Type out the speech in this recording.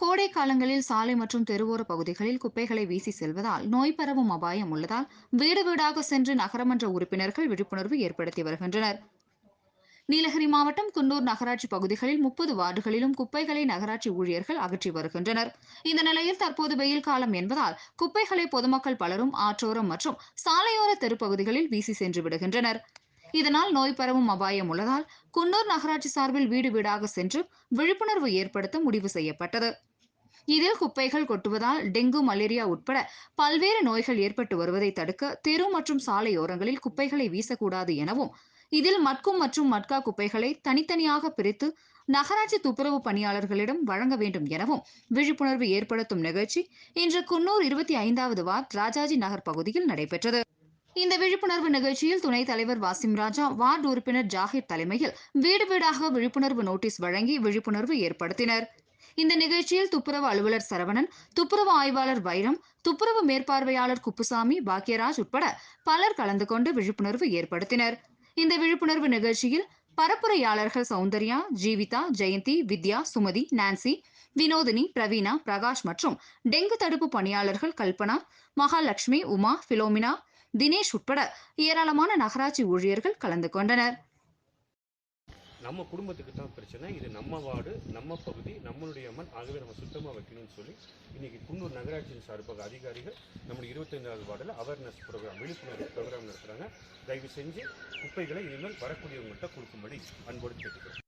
கோடை காலங்களில் சாலை மற்றும் தெருவோர பகுதிகளில் குப்பைகளை வீசி செல்வதால் நோய் பரவும் அபாயம் உள்ளதால் வீடு வீடாக சென்று நகரமன்ற உறுப்பினர்கள் விழிப்புணர்வு ஏற்படுத்தி வருகின்றனர். நீலகிரி மாவட்டம் குன்னூர் நகராட்சி பகுதிகளில் முப்பது வார்டுகளிலும் குப்பைகளை நகராட்சி ஊழியர்கள் அகற்றி வருகின்றனர். இந்த நிலையில் தற்போது வெயில் காலம் என்பதால் குப்பைகளை பொதுமக்கள் பலரும் ஆற்றோரம் மற்றும் சாலையோர தெருப்பகுதிகளில் வீசி சென்று விடுகின்றனர். இதனால் நோய் பரவும் அபாயம் உள்ளதால் குன்னூர் நகராட்சி சார்பில் வீடு வீடாக சென்று விழிப்புணர்வு ஏற்படுத்த முடிவு செய்யப்பட்டது. இதில் குப்பைகள் கொட்டுவதால் டெங்கு மலேரியா உட்பட பல்வேறு நோய்கள் ஏற்பட்டு வருவதை தடுக்க தெரு மற்றும் சாலையோரங்களில் குப்பைகளை வீசக்கூடாது எனவும் இதில் மட்கும் மற்றும் மட்கா குப்பைகளை தனித்தனியாக பிரித்து நகராட்சி துப்புரவு பணியாளர்களிடம் வழங்க வேண்டும் எனவும் விழிப்புணர்வு ஏற்படுத்தும் நிகழ்ச்சி இன்று குன்னூர் இருபத்தி ஐந்தாவது வார்ட் ராஜாஜி நகர் பகுதியில் நடைபெற்றது. இந்த விழிப்புணர்வு நிகழ்ச்சியில் துணைத் தலைவர் வாசிம் ராஜா வார்டு உறுப்பினர் ஜாகிர் தலைமையில் வீடு வீடாக விழிப்புணர்வு நோட்டீஸ் வழங்கி விழிப்புணர்வு ஏற்படுத்தினர். இந்த நிகழ்ச்சியில் துப்புரவு அலுவலர் சரவணன் துப்புரவு ஆய்வாளர் வைரம் துப்புரவு மேற்பார்வையாளர் குப்புசாமி பாக்கியராஜ் உட்பட பலர் கலந்து கொண்டு விழிப்புணர்வு ஏற்படுத்தினர். இந்த விழிப்புணர்வு நிகழ்ச்சியில் பரப்புரையாளர்கள் சௌந்தர்யா ஜீவிதா ஜெயந்தி வித்யா சுமதி நான்சி வினோதினி பிரவீனா பிரகாஷ் மற்றும் டெங்கு தடுப்பு பணியாளர்கள் கல்பனா மகாலட்சுமி உமா பிலோமினா தினேஷ் உட்பட ஏராளமான நகராட்சி ஊழியர்கள் கலந்து கொண்டனர். நம்ம குடும்பத்துக்கு தான் பிரச்சனை. இது நம்ம வார்டு நம்ம பகுதி நம்மளுடைய மண் ஆகவே நம்ம சுத்தமாக வைக்கணும்னு சொல்லி இன்னைக்கு குன்னூர் நகராட்சியின் சார்பாக அதிகாரிகள் நம்முடைய இருபத்தைந்தாவது வார்டில் அவேர்னஸ் ப்ரோக்ராம் விழிப்புணர்வு ப்ரோக்ராம் நடத்துகிறாங்க தயவு செஞ்சு குப்பைகளை இனிமேல் வரக்கூடியவங்கள்ட்ட கொடுக்கும்படி அன்போடு கேட்டுக்கிறோம்.